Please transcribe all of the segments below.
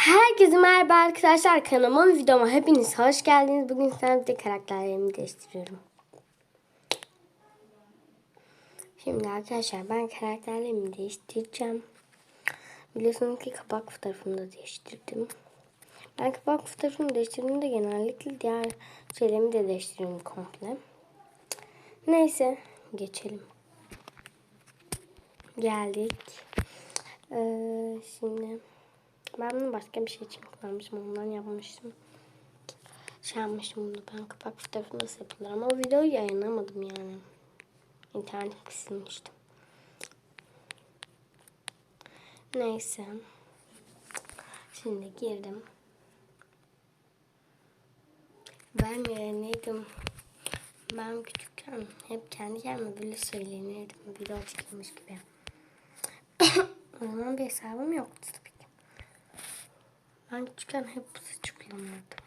Herkese merhaba arkadaşlar kanalıma videoma hepiniz hoş geldiniz. Bugün sizlerle karakterlerimi değiştiriyorum. Şimdi arkadaşlar ben karakterlerimi değiştireceğim. Biliyorsunuz ki kapak fotoğrafımı da değiştirdim. Ben kapak fotoğrafımı değiştirdiğimde genellikle diğer şeylerimi de değiştiriyorum komple. Neyse geçelim. Geldik. Ee, şimdi ben bunu başka bir şey için kullanmışım. Ondan yapmıştım. Şey yapmışım bunu. Ben kapak fotoğrafı nasıl yapılır ama o videoyu yayınlamadım yani. İnternet silmiştim. Neyse. Şimdi girdim. Ben e, neydim? Ben küçükken hep kendi kendime böyle söylenirdim. Video çekilmiş gibi. o zaman bir hesabım yoktu. Ben küçükken hep bu saçı kullanırdım.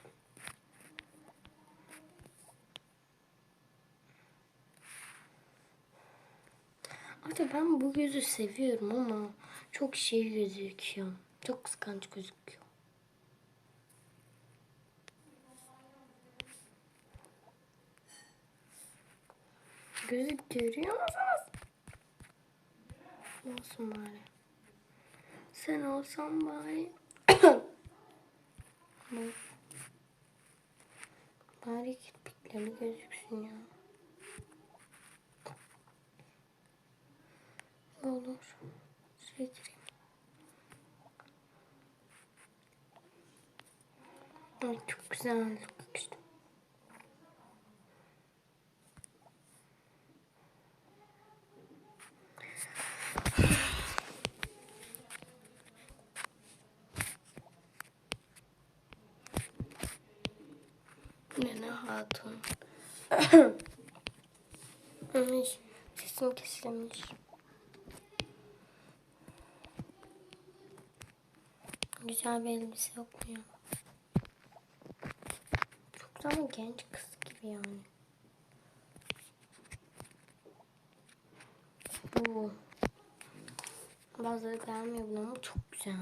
Artık ben bu gözü seviyorum ama çok şey gözüküyor. Çok kıskanç gözüküyor. Gözü görüyor musunuz? Olsun bari. Sen olsan bari. bari kirpikleri gözüksün ya. Olur. Gireyim. Ay çok güzel yakıştı. Ay, sesim kesilmiş. Güzel bir elbise yok? Çok güzel ama genç kız gibi yani. Bu. Bazıları beğenmiyor bunu ama çok güzel.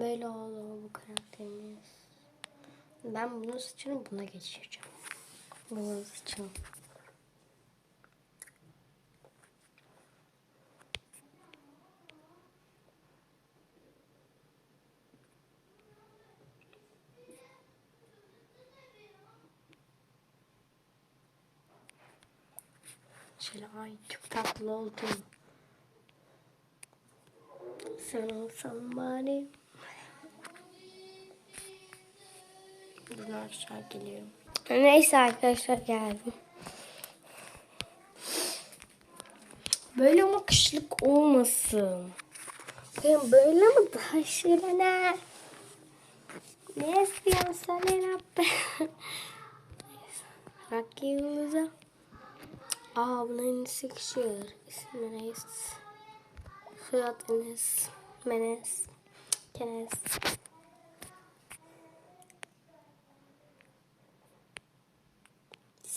Böyle oldu bu karakterimiz. Ben bunun saçını buna geçireceğim. Bunun saçını. Şöyle ay çok tatlı oldum. Sen olsan bari. Dur aşağı geliyorum. Neyse arkadaşlar geldim. Böyle ama kışlık olmasın. Ben böyle mi daha şirene? Ne istiyorsun sen Rabbe? Rakı yıldızı. Aa buna Enes yakışır. İsmi Enes. Soyad Enes. Menes. Kenes.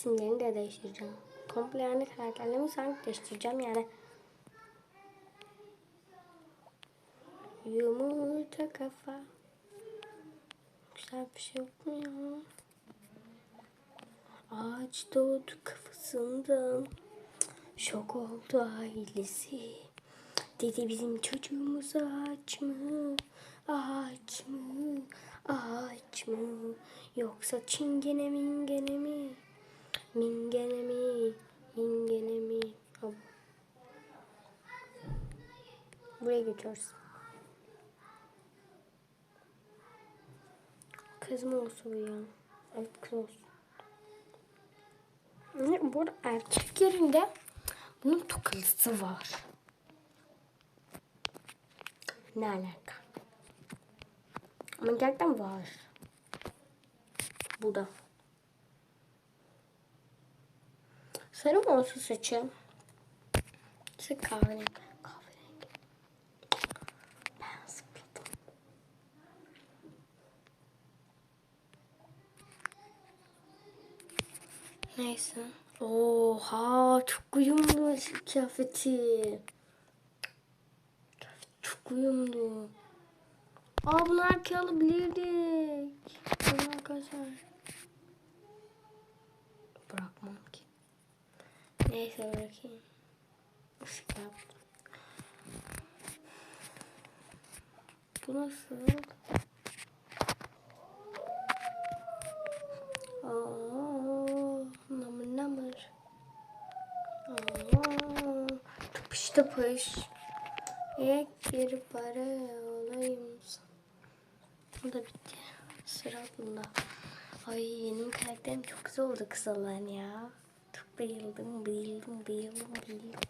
İsimlerini de değiştireceğim. Komple yani karakterlerimi sanki değiştireceğim yani. Yumurta kafa. Güzel bir şey yok mu ya? Ağaç doğdu kafasından. Şok oldu ailesi. Dedi bizim çocuğumuz ağaç mı? Ağaç mı? Ağaç mı? Yoksa çingene mingene mi? Mingene mi? Mingene mi? Hop. Buraya geçiyoruz. Kız mı olsun ya? Evet kız olsun. Ne, Bu arada erkek yerinde bunun tokalısı var. Ne alaka? Ama gerçekten var. Bu da. Sarı mı olsun saçım? Sık kahverengi. Kahverengi. Neyse. Oha çok uyumlu kıyafeti. Çok uyumlu. Aa bunu erkeğe alabilirdik. Arkadaşlar. Neyse bırakayım. Işık yaptım. Bu nasıl? Aa, namır namır. Aa, tıpış tıpış. Ek bir para olayım. Bu da bitti. Sıra bunda. Ay benim karakterim çok güzel oldu kız olan ya. Bayıldım, bayıldım, bayıldım, bayıldım.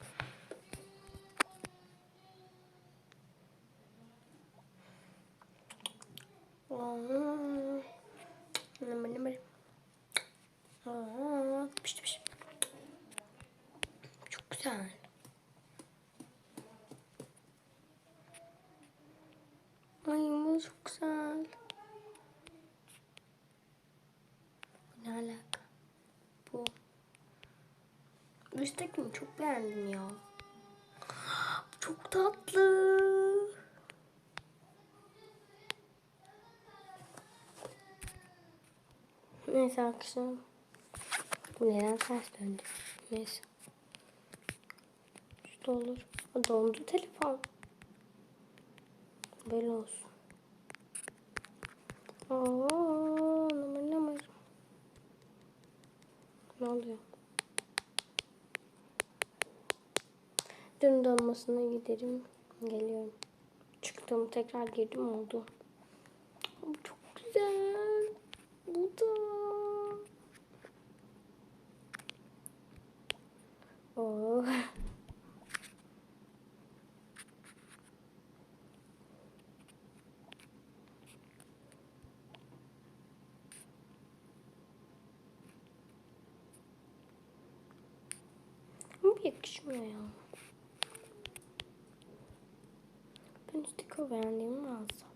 Aa, Namır namır. Aa, tıpış tıpış. Çok güzel. Ay bu çok güzel. Bu ne alaka? Bu. Üsttekini çok beğendim ya. Çok tatlı. Neyse arkadaşlar. Neden ters döndü? Neyse. Şu da olur. Dondu telefon. Böyle olsun. Aa. Ne oluyor? Dün donmasına giderim. Geliyorum. Çıktım tekrar girdim oldu. Çok güzel. Bu da. Oh. Yakışmıyor ya. Ben sticker beğendiğimi mi alsam?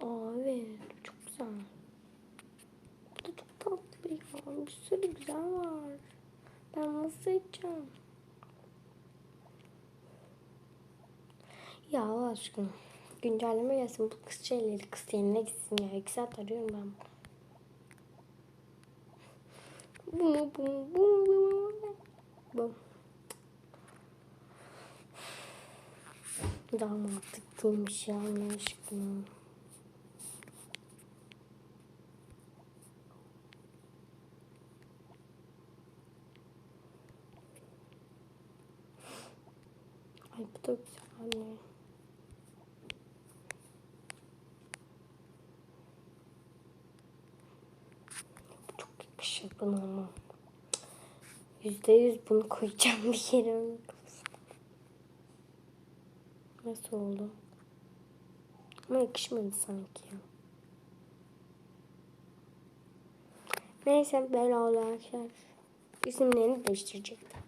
Aa evet çok güzel. Bu da çok tatlı ya. Bir sürü güzel var. Ben nasıl seçeceğim? Ya Allah aşkına. Güncelleme gelsin bu kız şeyleri kız yerine gitsin ya. İki saat arıyorum ben. Bu mu bu mu bu mu bu mu? Bu. Daha mantıklıymış ya Allah aşkına. Ay bu da güzel anne. Çok yakışır buna ama. Yüzde yüz bunu koyacağım bir yere. Nasıl oldu? Ama yakışmadı sanki. Neyse böyle oldu arkadaşlar. İsimlerini değiştirecektim.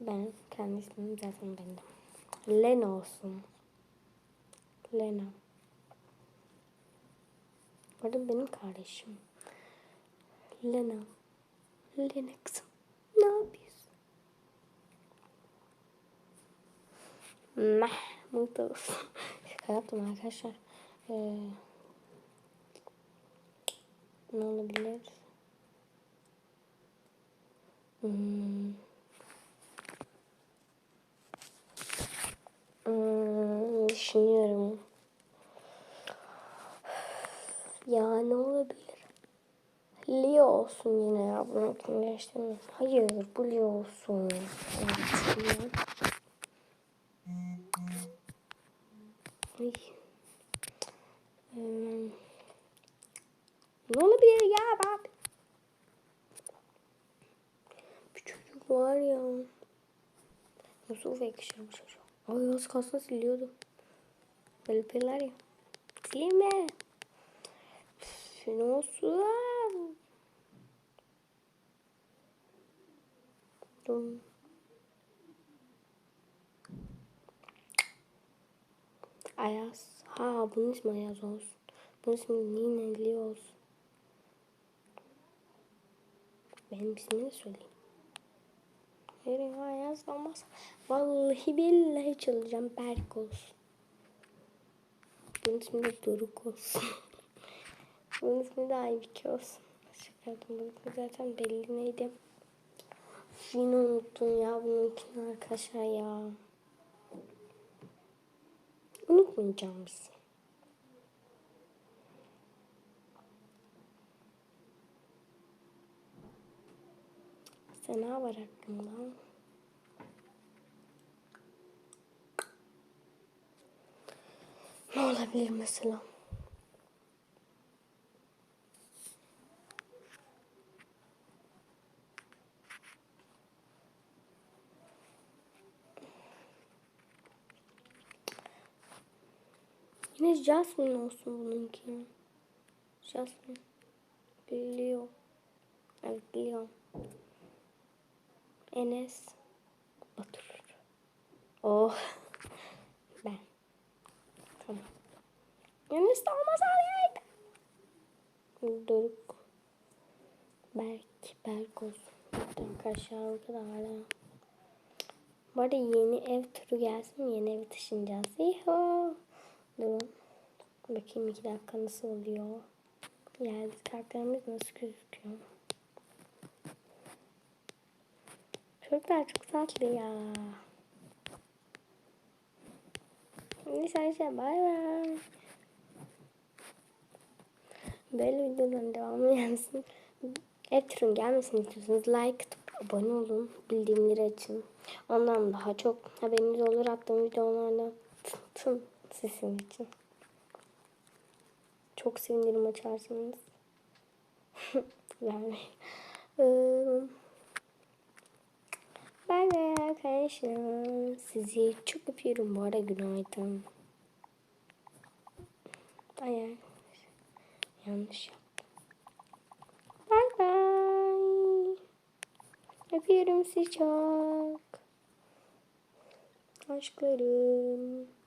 Ben kendi ismim zaten benim. Lena olsun. Lena. Bu arada benim kardeşim. Lena. Lena kızım. Ne yapıyorsun? Mahmut olsun. Şaka yaptım arkadaşlar. Ee, ne olabilir? Hmm. Hmm, düşünüyorum. Ya ne olabilir? Leo olsun yine ya. Bununkini değiştirmiyorum. Hayır bu Leo olsun. Evet, Leo. Ay. Hmm. Ne olabilir ya ben? Var ya. Nasıl yakışır bu çocuk? Ay az kalsın siliyordum. Böyle yapıyorlar ya. Sileyim mi? Ne olsun? Dum. Ayaz. Ha bunun ismi Ayaz olsun. Bunun ismi Nineli olsun. Benim ismini söyleyeyim. Hayır ya yazmamaz. Vallahi billahi çalacağım. Berk olsun. Bunun ismi de Doruk olsun. Bunun ismi de Aybike olsun. Şaka Bunun ismi zaten belli neydi? Yine unuttum ya bununkini arkadaşlar ya. Unutmayacağım bizi. Sena var aklımda. Ne olabilir mesela? Yine Jasmine olsun bununki. Jasmine. Leo. Evet Leo. Enes. Batur. Oh. Ben. Tamam. Enes de olmaz artık. Doruk. Berk. Berk olsun. Arkadaşlar o kadar hala. Bu arada yeni ev turu gelsin. Yeni eve taşınacağız. Yuhu. Durun. Bakayım iki dakika nasıl oluyor. Geldik. Karakterimiz nasıl gözüküyor. Çocuklar çok tatlı ya. Neyse arkadaşlar bay bay. Böyle videoların devamı gelsin. Ev turun gelmesini istiyorsanız like atıp abone olun. Bildirimleri açın. Ondan daha çok haberiniz olur attığım videolarla tın tın sizin için. Çok sevinirim açarsanız. yani. Bay bay arkadaşlar. Sizi çok öpüyorum bu arada günaydın. Ay ay. Yanlış yaptım. Bay bay. Öpüyorum sizi çok. Aşklarım.